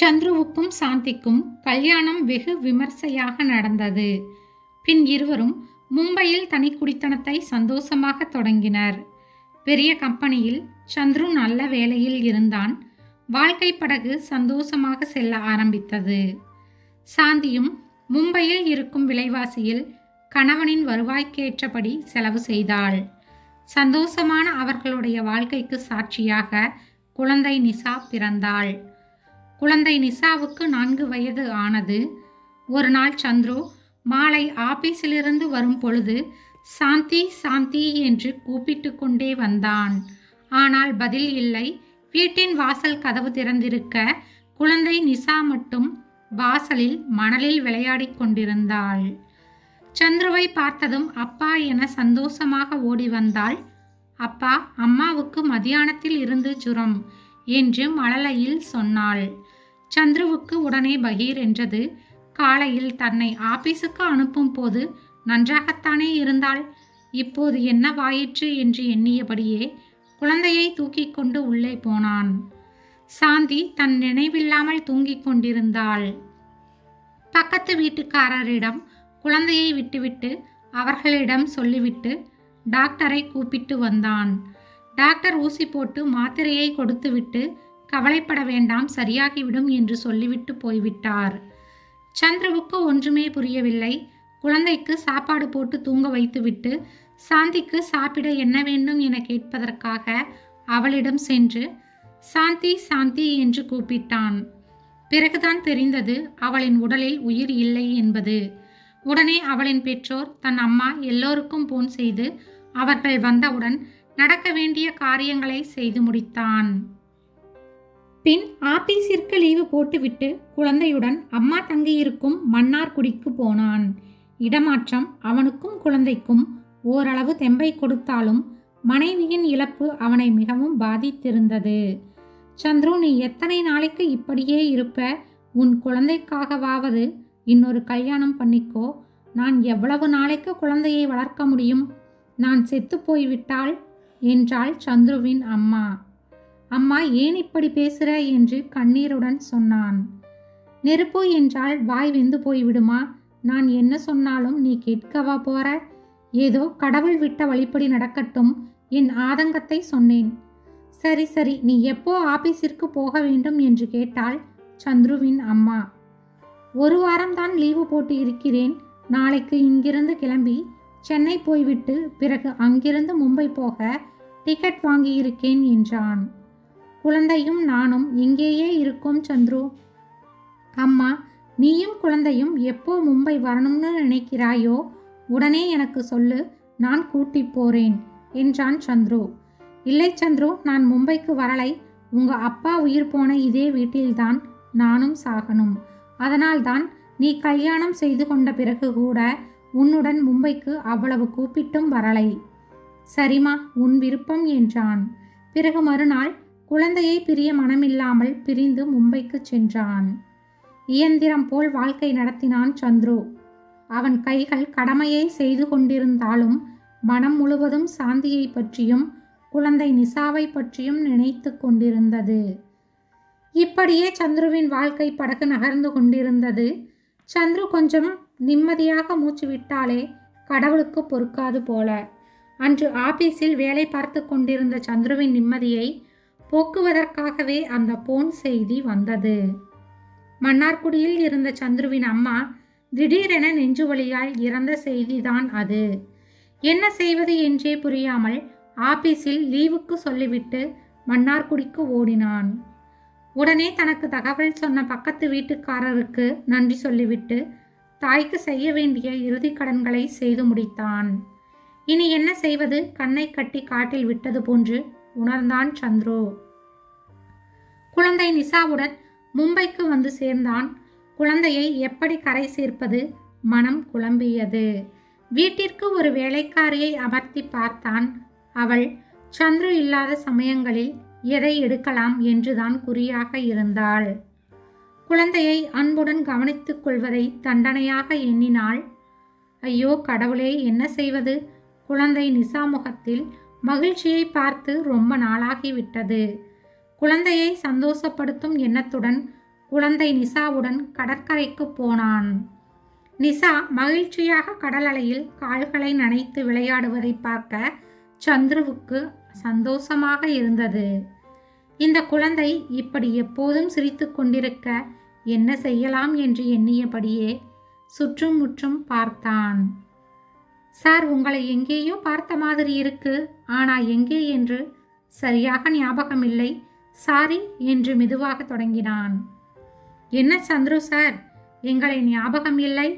சந்துருவுக்கும் சாந்திக்கும் கல்யாணம் வெகு விமர்சையாக நடந்தது. பின் இருவரும் மும்பையில் தனி குடித்தனத்தை சந்தோஷமாக தொடங்கினர். பெரிய கம்பெனியில் சந்துரு நல்ல வேலையில் இருந்தான். வாழ்க்கை படகு சந்தோஷமாக செல்ல ஆரம்பித்தது. சாந்தியும் மும்பையில் இருக்கும் விலைவாசியில் கணவனின் வருவாய்க்கேற்றபடி செலவு செய்தாள். சந்தோஷமான அவர்களுடைய வாழ்க்கைக்கு சாட்சியாக குழந்தை நிசா பிறந்தாள். குழந்தை நிசாவுக்கு நான்கு வயது ஆனது. ஒரு நாள் சந்துரு மாலை ஆபீஸிலிருந்து வரும் பொழுது சாந்தி சாந்தி என்று கூப்பிட்டு கொண்டே வந்தான். ஆனால் பதில் இல்லை. வீட்டின் வாசல் கதவு திறந்திருக்க குழந்தை நிசா மட்டும் வாசலில் மணலில் விளையாடிக் கொண்டிருந்தாள். சந்துருவை பார்த்ததும் அப்பா என சந்தோஷமாக ஓடி வந்தாள். அப்பா அம்மாவுக்கு மதியானத்தில் இருந்து ஜுரம் என்று மழலையில் சொன்னாள். சந்துருவுக்கு உடனே பகீர் என்றது. காலையில் தன்னை ஆபீஸுக்கு அனுப்பும் போது நன்றாகத்தானே இருந்தாள். இப்போது என்னவாயிற்று என்று எண்ணியபடியே குழந்தையை தூக்கிக் கொண்டு உள்ளே போனான். சாந்தி தன் நினைவில்லாமல் தூங்கிக் கொண்டிருந்தாள். பக்கத்து வீட்டுக்காரரிடம் குழந்தையை விட்டுவிட்டு அவர்களிடம் சொல்லிவிட்டு டாக்டரை கூப்பிட்டு வந்தான். டாக்டர் ஊசி போட்டு மாத்திரையை கொடுத்துவிட்டு கவலைப்பட வேண்டாம் சரியாகிவிடும் என்று சொல்லிவிட்டு போய்விட்டார். சந்திரவுக்கு ஒன்றுமே புரியவில்லை. குழந்தைக்கு சாப்பாடு போட்டு தூங்க வைத்துவிட்டு சாந்திக்கு சாப்பிட என்ன வேண்டும் என கேட்பதற்காக அவளிடம் சென்று சாந்தி சாந்தி என்று கூப்பிட்டான். பிறகுதான் தெரிந்தது அவளின் உடலில் உயிர் இல்லை என்பது. உடனே அவளின் பெற்றோர் தன் அம்மா எல்லோருக்கும் போன் செய்து அவர்கள் வந்தவுடன் நடக்க வேண்டிய காரியங்களை செய்து முடித்தான். பின் ஆபீஸிற்கு லீவு போட்டுவிட்டு குழந்தையுடன் அம்மா தங்கியிருக்கும் மன்னார்குடிக்கு போனான். இடமாற்றம் அவனுக்கும் குழந்தைக்கும் ஓரளவு தெம்பை கொடுத்தாலும் மனைவியின் இழப்பு அவனை மிகவும் பாதித்திருந்தது. சந்துரு நீ எத்தனை நாளைக்கு இப்படியே இருப்ப? உன் குழந்தைக்காகவாவது இன்னொரு கல்யாணம் பண்ணிக்கோ. நான் எவ்வளவு நாளைக்கு குழந்தையை வளர்க்க முடியும்? நான் செத்து போய்விட்டாள்? என்றாள் சந்துருவின் அம்மா. அம்மா ஏன் இப்படி பேசுற என்று கண்ணீருடன் சொன்னான். நெருப்பு என்றால் வாய் வெந்து போய்விடுமா? நான் என்ன சொன்னாலும் நீ கேட்கவா போற? ஏதோ கடவுள் விட்ட வழிப்படி நடக்கட்டும் என் ஆதங்கத்தை சொன்னேன். சரி சரி நீ எப்போ ஆபீஸிற்கு போக வேண்டும் என்று கேட்டாள் சந்துருவின் அம்மா. ஒரு வாரம்தான் லீவு போட்டு இருக்கிறேன். நாளைக்கு இங்கிருந்து கிளம்பி சென்னை போய்விட்டு பிறகு அங்கிருந்து மும்பை போக டிக்கெட் வாங்கியிருக்கேன் என்றான். குழந்தையும் நானும் இங்கேயே இருக்கோம் சந்துரு. அம்மா நீயும் குழந்தையும் எப்போ மும்பை வரணும்னு நினைக்கிறாயோ உடனே எனக்கு சொல்லு நான் கூட்டி போறேன் என்றான் சந்துரு. இல்லை சந்துரு நான் மும்பைக்கு வரலை. உங்க அப்பா உயிர் போன இதே வீட்டில்தான் நானும் சாகணும். அதனால்தான் நீ கல்யாணம் செய்து கொண்ட பிறகு கூட உன்னுடன் மும்பைக்கு அவ்வளவு கூப்பிட்டும் வரலை. சரிமா உன் விருப்பம் என்றான். பிறகு மறுநாள் குழந்தையை பிரிய மனமில்லாமல் பிரிந்து மும்பைக்கு சென்றான். இயந்திரம் போல் வாழ்க்கை நடத்தினான் சந்துரு. அவன் கைகள் கடமையை செய்து கொண்டிருந்தாலும் மனம் முழுவதும் சாந்தியை பற்றியும் குழந்தை நிசாவை பற்றியும் நினைத்து கொண்டிருந்தது. இப்படியே சந்துருவின் வாழ்க்கை படகு நகர்ந்து கொண்டிருந்தது. சந்துரு கொஞ்சம் நிம்மதியாக மூச்சு விட்டாலே கடவுளுக்கு பொறுக்காது போல. அன்று ஆபீஸில் வேலை பார்த்து கொண்டிருந்த சந்துருவின் நிம்மதியை போக்குவதற்காகவே அந்த போன் செய்தி வந்தது. மன்னார்குடியில் இருந்த சந்துருவின் அம்மா திடீரென நெஞ்சுவலியால் இறந்த செய்திதான் அது. என்ன செய்வது என்றே புரியாமல் ஆபீஸில் லீவுக்கு சொல்லிவிட்டு மன்னார்குடிக்கு ஓடினான். உடனே தனக்கு தகவல் சொன்ன பக்கத்து வீட்டுக்காரருக்கு நன்றி சொல்லிவிட்டு தாய்க்கு செய்ய வேண்டிய இறுதி கடன்களை செய்து முடித்தான். இனி என்ன செய்வது? கண்ணை கட்டி காட்டில் விட்டது போன்று உணர்ந்தான் சந்துரு. குழந்தை நிசாவுடன் மும்பைக்கு வந்து சேர்ந்தான். குழந்தையை எப்படி கரை சேர்ப்பது? மனம் குழம்பியது. வீட்டிற்கு ஒரு வேலைக்காரியை அமர்த்தி பார்த்தான். அவள் சந்துரு இல்லாத சமயங்களில் எதை எடுக்கலாம் என்றுதான் குறியாக இருந்தாள். குழந்தையை அன்புடன் கவனித்துக் கொள்வதை தண்டனையாக எண்ணினாள். ஐயோ கடவுளே என்ன செய்வது? குழந்தை நிசாமுகத்தில் முகத்தில் மகிழ்ச்சியை பார்த்து ரொம்ப நாளாகிவிட்டது. குழந்தையை சந்தோஷப்படுத்தும் எண்ணத்துடன் குழந்தை நிசாவுடன் கடற்கரைக்கு போனான். நிசா மகிழ்ச்சியாக கடலலையில் கால்களை நனைத்து விளையாடுவதை பார்க்க சந்துருவுக்கு சந்தோஷமாக இருந்தது. இந்த குழந்தை இப்படி எப்போதும் சிரித்து கொண்டிருக்க என்ன செய்யலாம் என்று எண்ணியபடியே சுற்றும் முற்றும் பார்த்தான். சார் உங்களை எங்கேயோ பார்த்த மாதிரி இருக்கு. ஆனா எங்கே என்று சரியாக ஞாபகம் இல்லை சாரி என்று மெதுவாக தொடங்கினான். என்ன சந்துரு சார் எங்களை ஞாபகம் இல்லை?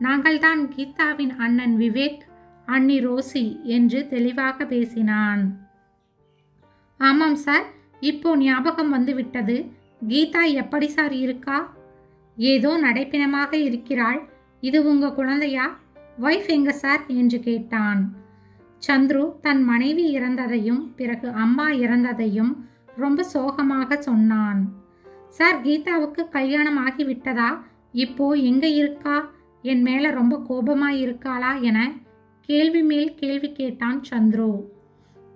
நாங்கள்தான் கீதாவின் அண்ணன் விவேக் அண்ணி ரோசி என்று தெளிவாக பேசினான். ஆமாம் சார் இப்போ ஞாபகம் வந்துவிட்டது. கீதா எப்படி சார் இருக்கா? ஏதோ நடைப்பிணமாக இருக்கிறாள். இது உங்க குழந்தையா? ஒய்ஃப் எங்க சார் என்று கேட்டான். சந்துரு தன் மனைவி இறந்ததையும் பிறகு அம்மா இறந்ததையும் ரொம்ப சோகமாக சொன்னான். சார் கீதாவுக்கு கல்யாணம் ஆகிவிட்டதா? இப்போ எங்க இருக்கா? என் மேல ரொம்ப கோபமா இருக்காளா? என கேள்வி மேல் கேள்வி கேட்டான் சந்துரு.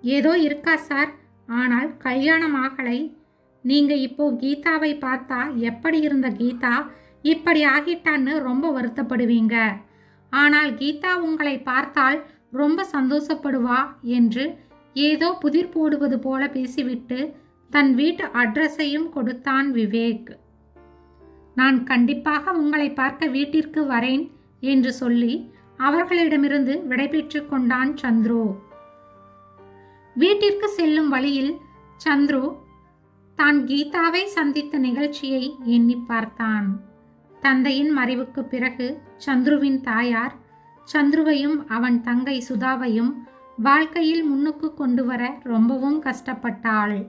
ஏதோ இருக்கா சார் ஆனால் கல்யாணம் ஆகலை. நீங்க இப்போ கீதாவை பார்த்தா எப்படி இருந்த கீதா? இப்படி ஆகிட்டான்னு ரொம்ப வருத்தப்படுவீங்க. ஆனால் கீதா உங்களை பார்த்தால் ரொம்ப சந்தோஷப்படுவா என்று ஏதோ புதிர் போடுவது போல பேசிவிட்டு தன் வீட்டு அட்ரஸையும் கொடுத்தான் விவேக். நான் கண்டிப்பாக உங்களை பார்க்க வீட்டிற்கு வரேன் என்று சொல்லி அவர்களிடமிருந்து விடைபெற்று கொண்டான் சந்துரு. வீட்டிற்கு செல்லும் வழியில் சந்துரு தான் கீதாவை சந்தித்த நிகழ்ச்சியை எண்ணி பார்த்தான். தந்தையின் மறைவுக்கு பிறகு சந்துருவின் தாயார் சந்துருவையும் அவன் தங்கை சுதாவையும் வாழ்க்கையில் முன்னுக்கு கொண்டு வர ரொம்பவும் கஷ்டப்பட்டாள்.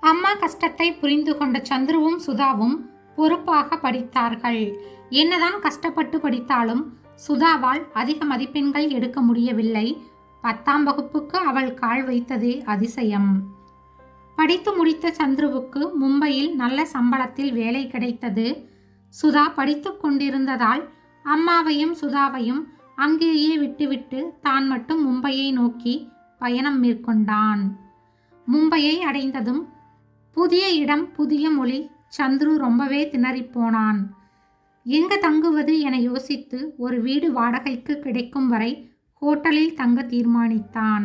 அம்மா கஷ்டத்தை புரிந்து கொண்ட சந்துருவும் சுதாவும் பொறுப்பாக படித்தார்கள். என்னதான் கஷ்டப்பட்டு படித்தாலும் சுதாவால் அதிக மதிப்பெண்கள் எடுக்க முடியவில்லை. பத்தாம் வகுப்புக்கு அவள் கால் வைத்ததே அதிசயம். படித்து முடித்த சந்துருவுக்கு மும்பையில் நல்ல சம்பளத்தில் வேலை கிடைத்தது. சுதா படித்து கொண்டிருந்ததால் அம்மாவையும் சுதாவையும் அங்கேயே விட்டுவிட்டு தான் மட்டும் மும்பையை நோக்கி பயணம் மேற்கொண்டான். மும்பையை அடைந்ததும் புதிய இடம் புதிய மொழி சந்துரு ரொம்பவே திணறிப்போனான் எங்க தங்குவது? என யோசித்து ஒரு வீடு வாடகைக்கு கிடைக்கும் வரை ஹோட்டலில் தங்க தீர்மானித்தான்.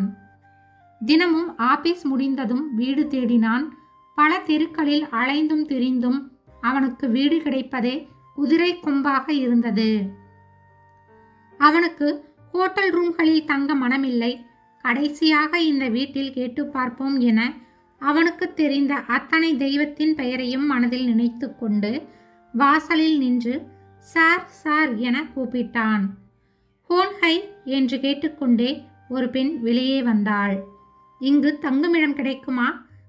தினமும் ஆபீஸ் முடிந்ததும் வீடு தேடினான். பல தெருக்களில் அலைந்தும் திரிந்தும் அவனுக்கு வீடு கிடைப்பதே குதிரை கொம்பாக இருந்தது. அவனுக்கு ஹோட்டல் ரூம்களில் தங்க மனமில்லை. கடைசியாக இந்த வீட்டில் கேட்டு பார்ப்போம் என அவனுக்கு தெரிந்த அத்தனை தெய்வத்தின் பெயரையும் மனதில் நினைத்து கொண்டு வாசலில் நின்று சார் சார் என கூப்பிட்டான். ஹோன் ஹை என்று கேட்டுக்கொண்டே ஒரு பெண் வெளியே வந்தாள். இங்கு தங்குமிடம் கிடைக்குமா?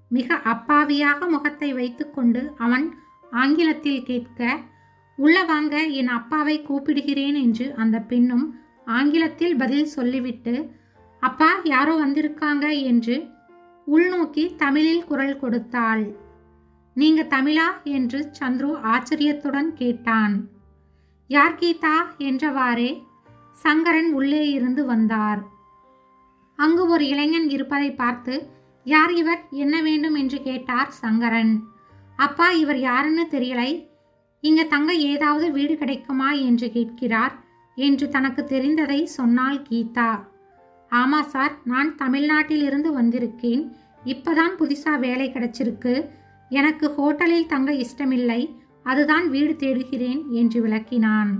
மிக அப்பாவியாக முகத்தை வைத்துக்கொண்டு அவன் ஆங்கிலத்தில் கேட்க உள்ள வாங்க என் அப்பாவை கூப்பிடுகிறேன் என்று அந்த பெண்ணும் ஆங்கிலத்தில் பதில் சொல்லிவிட்டு அப்பா யாரோ வந்திருக்காங்க என்று உள்நோக்கி தமிழில் குரல் கொடுத்தாள். நீங்க தமிழா? என்று சந்துரு ஆச்சரியத்துடன் கேட்டான். யார் கீதா? என்றவாறே சங்கரன் உள்ளே இருந்து வந்தார். அங்கு ஒரு இளைஞன் இருப்பதை பார்த்து யார் இவர்? என்ன வேண்டும்? என்று கேட்டார் சங்கரன். அப்பா இவர் யாருன்னு தெரியலை. இங்க தங்க ஏதாவது வீடு கிடைக்குமா என்று கேட்கிறார் என்று தனக்கு தெரிந்ததை சொன்னாள் கீதா. ஆமா சார் நான் தமிழ்நாட்டிலிருந்து வந்திருக்கேன். இப்பதான் புதுசா வேலை கிடைச்சிருக்கு. எனக்கு ஹோட்டலில் தங்க இஷ்டமில்லை. அதுதான் வீடு தேடுகிறேன் என்று விளக்கினான்.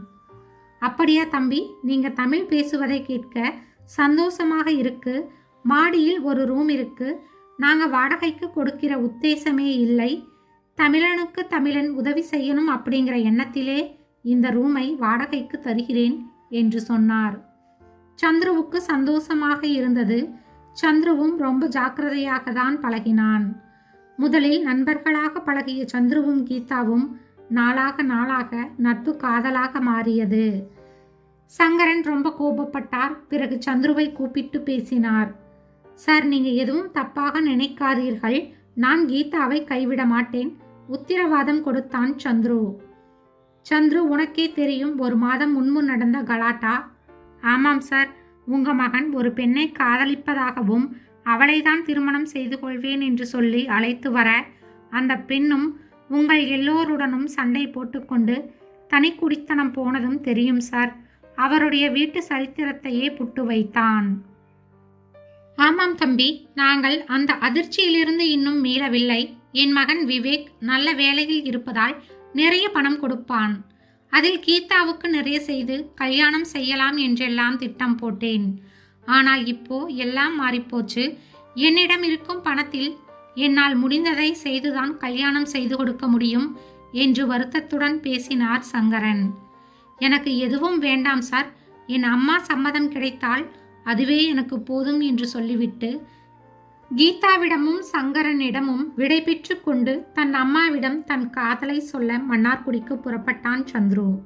அப்படியா தம்பி நீங்க தமிழ் பேசுவதை கேட்க சந்தோஷமாக இருக்கு. மாடியில் ஒரு ரூம் இருக்கு. நாங்க வாடகைக்கு கொடுக்கிற உத்தேசமே இல்லை. தமிழனுக்கு தமிழன் உதவி செய்யணும் அப்படிங்கிற எண்ணத்திலே இந்த ரூமை வாடகைக்கு தருகிறேன் என்று சொன்னார். சந்துருவுக்கு சந்தோஷமாக இருந்தது. சந்துருவும் ரொம்ப ஜாக்கிரதையாக தான் பழகினான். முதலில் நண்பர்களாக பழகிய சந்துருவும் கீதாவும் நாளாக நாளாக நட்பு காதலாக மாறியது. சங்கரன் ரொம்ப கோபப்பட்டார். பிறகு சந்துருவை கூப்பிட்டு பேசினார். சார் நீங்கள் எதுவும் தப்பாக நினைக்காதீர்கள். நான் கீதாவை கைவிட மாட்டேன். உத்திரவாதம் கொடுத்தான் சந்துரு. சந்துரு உனக்கே தெரியும் ஒரு மாதம் முன்பு நடந்த கலாட்டா? ஆமாம் சார் உங்க மகன் ஒரு பெண்ணை காதலிப்பதாகவும் அவளைதான் திருமணம் செய்து கொள்வேன் என்று சொல்லி அழைத்து வர அந்த பெண்ணும் உங்கள் எல்லோருடனும் சண்டை போட்டுக்கொண்டு தனி குடித்தனம் போனதும் தெரியும் சார். அவருடைய வீட்டு சரித்திரத்தையே புட்டு வைத்தான். ஆமாம் தம்பி நாங்கள் அந்த அதிர்ச்சியிலிருந்து இன்னும் மீளவில்லை. என் மகன் விவேக் நல்ல வேலையில் இருப்பதால் நிறைய பணம் கொடுப்பான். அதில் கீதாவுக்கு நிறைய செய்து கல்யாணம் செய்யலாம் என்றெல்லாம் திட்டம் போட்டேன். ஆனால் இப்போ எல்லாம் மாறிப்போச்சு. என்னிடம் இருக்கும் பணத்தில் என்னால் முடிந்ததை செய்துதான் கல்யாணம் செய்து கொடுக்க முடியும் என்று வருத்தத்துடன் பேசினார் சங்கரன். எனக்கு எதுவும் வேண்டாம் சார். என் அம்மா சம்மதம் கிடைத்தால் அதுவே எனக்கு போதும் என்று சொல்லிவிட்டு கீதாவிடமும் சங்கரனிடமும் விடை பெற்று கொண்டு தன் அம்மாவிடம் தன் காதலை சொல்ல மன்னார்குடிக்கு புறப்பட்டான் சந்துரு.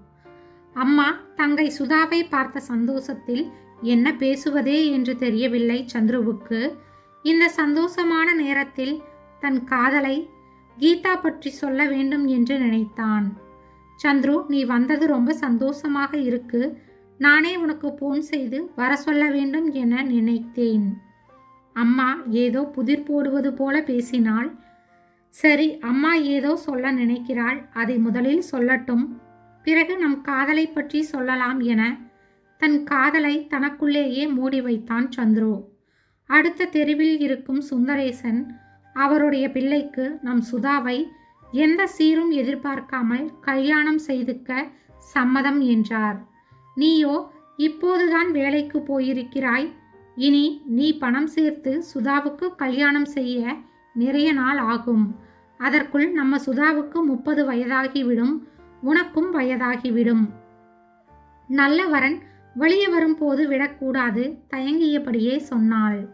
அம்மா தங்கை சுதாவை பார்த்த சந்தோஷத்தில் என்ன பேசுவதே என்று தெரியவில்லை சந்துருவுக்கு. இந்த சந்தோஷமான நேரத்தில் தன் காதலை கீதா பற்றி சொல்ல வேண்டும் என்று நினைத்தான். சந்துரு நீ வந்தது ரொம்ப சந்தோஷமாக இருக்கு. நானே உனக்கு போன் செய்து வர சொல்ல வேண்டும் என நினைத்தேன். அம்மா ஏதோ புதிர் போடுவது போல பேசினாள். சரி அம்மா ஏதோ சொல்ல நினைக்கிறாள். அதை முதலில் சொல்லட்டும். பிறகு நம் காதலை பற்றி சொல்லலாம் என தன் காதலை தனக்குள்ளேயே மூடி வைத்தான் சந்துரு. அடுத்த தெருவில் இருக்கும் சுந்தரேசன் அவருடைய பிள்ளைக்கு நம் சுதாவை எந்த சீரும் எதிர்பார்க்காமல் கல்யாணம் செய்துக்க சம்மதம் என்றார். நீயோ இப்போதுதான் வேலைக்கு போயிருக்கிறாய். இனி நீ பணம் சேர்த்து சுதாவுக்கு கல்யாணம் செய்ய நிறைய நாள் ஆகும். அதற்குள் நம்ம சுதாவுக்கு முப்பது வயதாகிவிடும். உனக்கும் வயதாகிவிடும். நல்ல வரன் வெளியே வரும்போது விடக்கூடாது தயங்கியபடியே சொன்னாள்.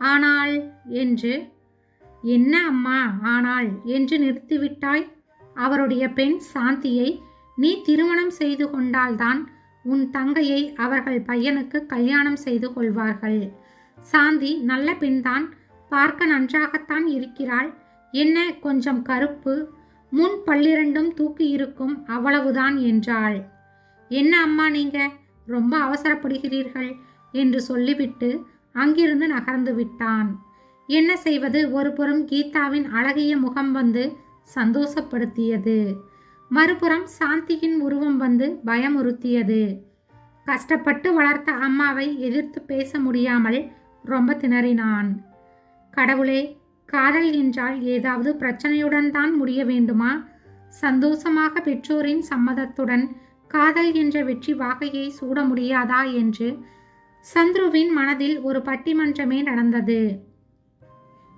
ஆனால் என்று. என்ன அம்மா ஆனால் என்று நிறுத்திவிட்டாய். அவருடைய பெண் சாந்தியை நீ திருமணம் செய்து கொண்டால்தான் உன் தங்கையை அவர்கள் பையனுக்கு கல்யாணம் செய்து கொள்வார்கள். சாந்தி நல்ல பெண்தான் பார்க்க நன்றாகத்தான் இருக்கிறாள். என்ன கொஞ்சம் கருப்பு? முன் பள்ளிரண்டும் தூக்கி இருக்கும் அவ்வளவுதான் என்றாள். என்ன அம்மா நீங்க? ரொம்ப அவசரப்படுகிறீர்கள் என்று சொல்லிவிட்டு அங்கிருந்து நகர்ந்து விட்டான். என்ன செய்வது? ஒருபுறம் கீதாவின் அழகிய முகம் வந்து சந்தோஷப்படுத்தியது. மறுபுறம் சாந்தியின் உருவம் வந்து பயமுறுத்தியது. கஷ்டப்பட்டு வளர்த்த அம்மாவை எதிர்த்து பேச முடியாமல் ரொம்ப திணறினான். கடவுளே காதல் என்றால் ஏதாவது பிரச்சனையுடன் தான் முடிய வேண்டுமா? சந்தோஷமாக பெற்றோரின் சம்மதத்துடன் காதல் என்ற வெற்றி வாகையை சூட முடியாதா? என்று சந்துருவின் மனதில் ஒரு பட்டிமன்றமே நடந்தது.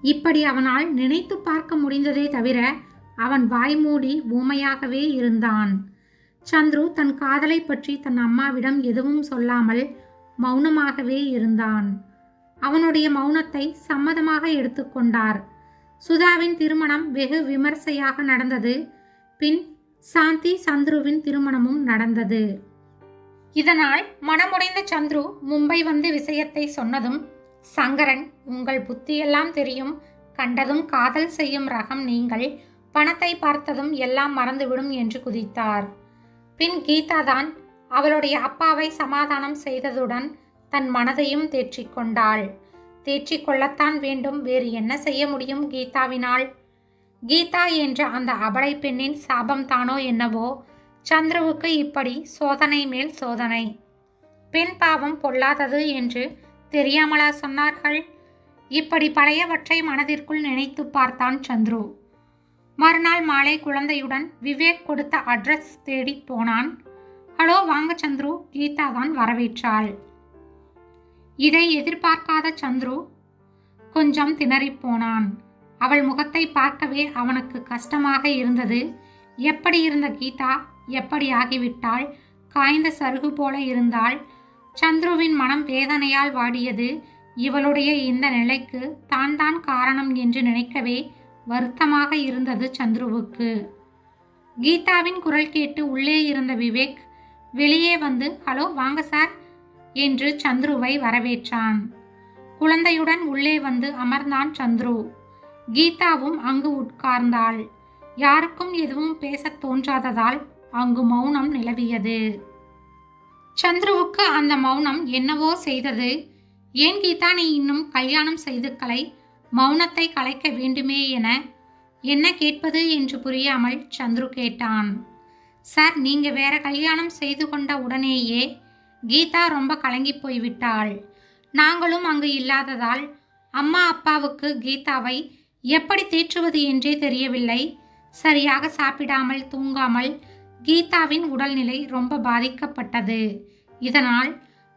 இப்படி அவனால் நினைத்து பார்க்க முடிந்ததே தவிர அவன் வாய்மூடி ஊமையாகவே இருந்தான். சந்துரு தன் காதலை பற்றி தன் அம்மாவிடம் எதுவும் சொல்லாமல் மௌனமாகவே இருந்தான். அவனுடைய மௌனத்தை சம்மதமாக எடுத்துக்கொண்டார் சுதாவின் திருமணம் வெகு விமர்சையாக நடந்தது. பின் சாந்தி சந்துருவின் திருமணமும் நடந்தது. இதனால் மனமுடைந்த சந்துரு மும்பை வந்து விஷயத்தை சொன்னதும் சங்கரன் உங்கள் புத்தியெல்லாம் தெரியும். கண்டதும் காதல் செய்யும் ரகம் நீங்கள். பணத்தை பார்த்ததும் எல்லாம் மறந்துவிடும் என்று குதித்தார். பின் கீதா தான் அவளுடைய அப்பாவை சமாதானம் செய்ததுடன் தன் மனதையும் தேற்றி கொண்டாள். தேற்றி கொள்ளத்தான் வேண்டும் வேறு என்ன செய்ய முடியும் கீதாவினால்? கீதா என்ற அந்த அபலை பெண்ணின் சாபம் தானோ என்னவோ சந்துருவுக்கு இப்படி சோதனை மேல் சோதனை. பெண் பாவம் பொல்லாதது என்று தெரியாமலா சொன்னார்கள்? இப்படி பழையவற்றை மனதிற்குள் நினைத்து பார்த்தான் சந்துரு. மறுநாள் மாலை குழந்தையுடன் விவேக் கொடுத்த அட்ரஸ் தேடி போனான். ஹலோ வாங்க சந்துரு. கீதா தான் வரவேற்றாள். இதை எதிர்பார்க்காத சந்துரு. கொஞ்சம் திணறிப் போனான். அவள் முகத்தை பார்க்கவே அவனுக்கு கஷ்டமாக இருந்தது. எப்படி இருந்த கீதா? எப்படி ஆகிவிட்டாள்? காய்ந்த சருகு போல இருந்தாள். சந்துருவின் மனம் வேதனையால் வாடியது. இவளுடைய இந்த நிலைக்கு தான் தான் காரணம் என்று நினைக்கவே வருத்தமாக இருந்தது சந்துருவுக்கு. கீதாவின் குரல் கேட்டு உள்ளே இருந்த விவேக் வெளியே வந்து ஹலோ வாங்க சார் என்று சந்துருவை வரவேற்றான். குழந்தையுடன் உள்ளே வந்து அமர்ந்தான் சந்துரு. கீதாவும் அங்கு உட்கார்ந்தாள். யாருக்கும் எதுவும் பேசத் தோன்றாததால் அங்கு மௌனம் நிலவியது. சந்துருவுக்கு அந்த மௌனம் என்னவோ செய்தது. ஏன் கீதா நீ இன்னும் கல்யாணம் செய்து கலை மௌனத்தை கலைக்க வேண்டுமே என என்ன கேட்பது என்று புரியாமல் சந்துரு கேட்டான். சார் நீங்க வேற கல்யாணம் செய்து கொண்ட உடனேயே கீதா ரொம்ப கலங்கி போய்விட்டாள். நாங்களும் அங்கு இல்லாததால் அம்மா அப்பாவுக்கு கீதாவை எப்படி தேற்றுவது என்றே தெரியவில்லை. சரியாக சாப்பிடாமல் தூங்காமல் கீதாவின் உடல்நிலை ரொம்ப பாதிக்கப்பட்டது. இதனால்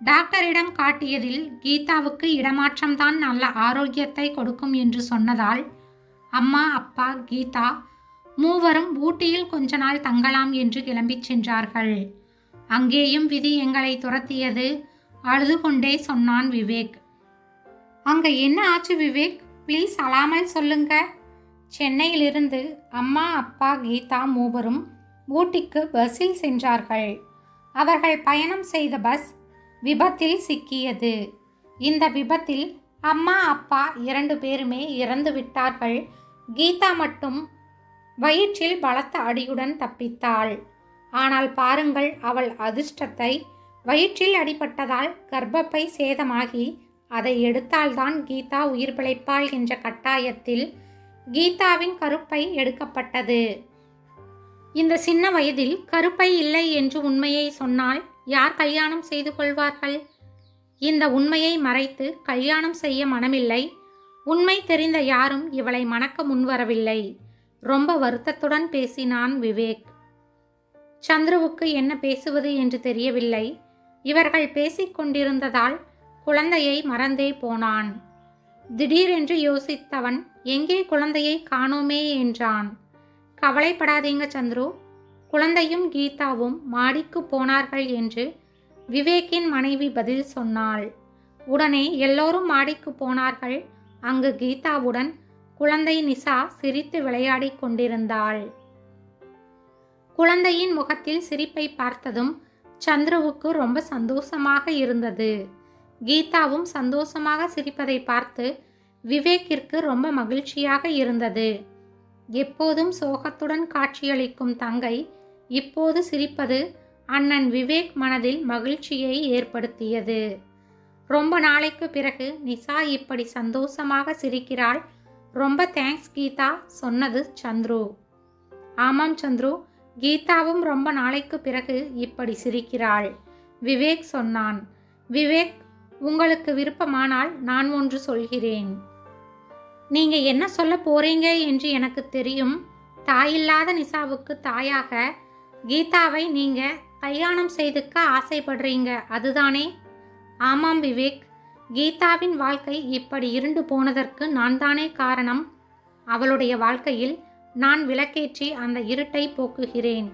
டாக்டரிடம் காட்டியதில் கீதாவுக்கு இடமாற்றம்தான் நல்ல ஆரோக்கியத்தை கொடுக்கும் என்று சொன்னதால் அம்மா அப்பா கீதா மூவரும் ஊட்டியில் கொஞ்ச நாள் தங்கலாம் என்று கிளம்பிச் சென்றார்கள். அங்கேயும் விதி எங்களை துரத்தியது அழுது கொண்டே சொன்னான் விவேக். அங்க என்ன ஆச்சு விவேக்? ப்ளீஸ் அழாமல் சொல்லுங்க. சென்னையிலிருந்து அம்மா அப்பா கீதா மூவரும் ஊட்டிக்கு பஸ்ஸில் சென்றார்கள். அவர்கள் பயணம் செய்த பஸ் விபத்தில் சிக்கியது. இந்த விபத்தில் அம்மா அப்பா இரண்டு பேருமே இறந்து விட்டார்கள். கீதா மட்டும் வயிற்றில் பலத்த அடியுடன் தப்பித்தாள். ஆனால் பாருங்கள் அவள் அதிர்ஷ்டத்தை. வயிற்றில் அடிபட்டதால் கர்ப்பப்பை சேதமாகி அதை எடுத்தால்தான் கீதா உயிர் பிழைப்பாள் என்ற கட்டாயத்தில் கீதாவின் கருப்பை எடுக்கப்பட்டது. இந்த சின்ன வயதில் கருப்பை இல்லை என்று உண்மையை சொன்னால் யார் கல்யாணம் செய்து கொள்வார்கள்? இந்த உண்மையை மறைத்து கல்யாணம் செய்ய மனமில்லை. உண்மை தெரிந்த யாரும் இவளை மணக்க முன்வரவில்லை. ரொம்ப வருத்தத்துடன் பேசினான் விவேக். சந்துருவுக்கு என்ன பேசுவது என்று தெரியவில்லை. இவர்கள் பேசிக் கொண்டிருந்ததால் குழந்தையை மறந்தே போனான். திடீரென்று யோசித்தவன் எங்கே குழந்தையை காணோமே? என்றான். கவலைப்படாதீங்க சந்துரு. குழந்தையும் கீதாவும் மாடிக்கு போனார்கள் என்று விவேக்கின் மனைவி பதில் சொன்னாள். உடனே எல்லோரும் மாடிக்கு போனார்கள். அங்கு கீதாவுடன் குழந்தை நிசா சிரித்து விளையாடிக் கொண்டிருந்தாள். குழந்தையின் முகத்தில் சிரிப்பை பார்த்ததும் சந்துருவுக்கு ரொம்ப சந்தோஷமாக இருந்தது. கீதாவும் சந்தோஷமாக சிரிப்பதை பார்த்து விவேக்கிற்கு ரொம்ப மகிழ்ச்சியாக இருந்தது. எப்போதும் சோகத்துடன் காட்சியளிக்கும் தங்கை இப்போது சிரிப்பது அண்ணன் விவேக் மனதில் மகிழ்ச்சியை ஏற்படுத்தியது. ரொம்ப நாளைக்கு பிறகு நிசா இப்படி சந்தோஷமாக சிரிக்கிறாள். ரொம்ப தேங்க்ஸ் கீதா சொன்னது சந்துரு. ஆமாம் சந்துரு கீதாவும் ரொம்ப நாளைக்கு பிறகு இப்படி சிரிக்கிறாள் விவேக் சொன்னான். விவேக் உங்களுக்கு விருப்பமானால் நான் ஒன்று சொல்கிறேன். நீங்கள் என்ன சொல்ல போறீங்க என்று எனக்கு தெரியும். தாயில்லாத நிசாவுக்கு தாயாக கீதாவை நீங்க கல்யாணம் செய்துக்க ஆசைப்படுறீங்க அதுதானே? ஆமாம் விவேக். கீதாவின் வாழ்க்கை இப்படி இருண்டு போனதற்கு நான் தானே காரணம்? அவளுடைய வாழ்க்கையில் நான் விளக்கேற்றி அந்த இருட்டை போக்குகிறேன்.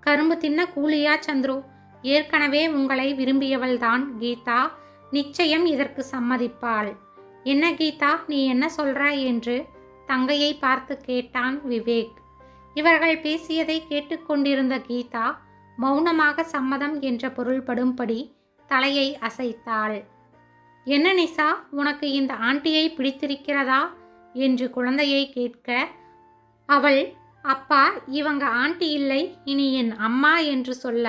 கரும்பு தின்ன கூலியா சந்துரு ஏற்கனவே உங்களை விரும்பியவள்தான் கீதா. நிச்சயம் இதற்கு சம்மதிப்பாள். என்ன கீதா நீ என்ன சொல்ற என்று தங்கையை பார்த்து கேட்டான் விவேக். இவர்கள் பேசியதை கேட்டுக்கொண்டிருந்த கீதா மௌனமாக சம்மதம் என்ற பொருள்படும்படி தலையை அசைத்தாள். என்ன நிசா உனக்கு இந்த ஆண்டியை பிடித்திருக்கிறதா? என்று குழந்தையை கேட்க அவள் அப்பா இவங்க ஆண்டி இல்லை இனி என் அம்மா என்று சொல்ல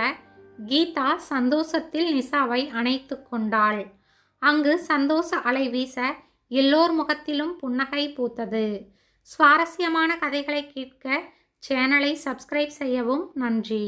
கீதா சந்தோஷத்தில் நிசாவை அணைத்து கொண்டாள். அங்கு சந்தோஷ அலை வீச எல்லோர் முகத்திலும் புன்னகை பூத்தது. சுவாரஸ்யமான கதைகளை கேட்க சேனலை சப்ஸ்கிரைப் செய்யவும் நன்றி.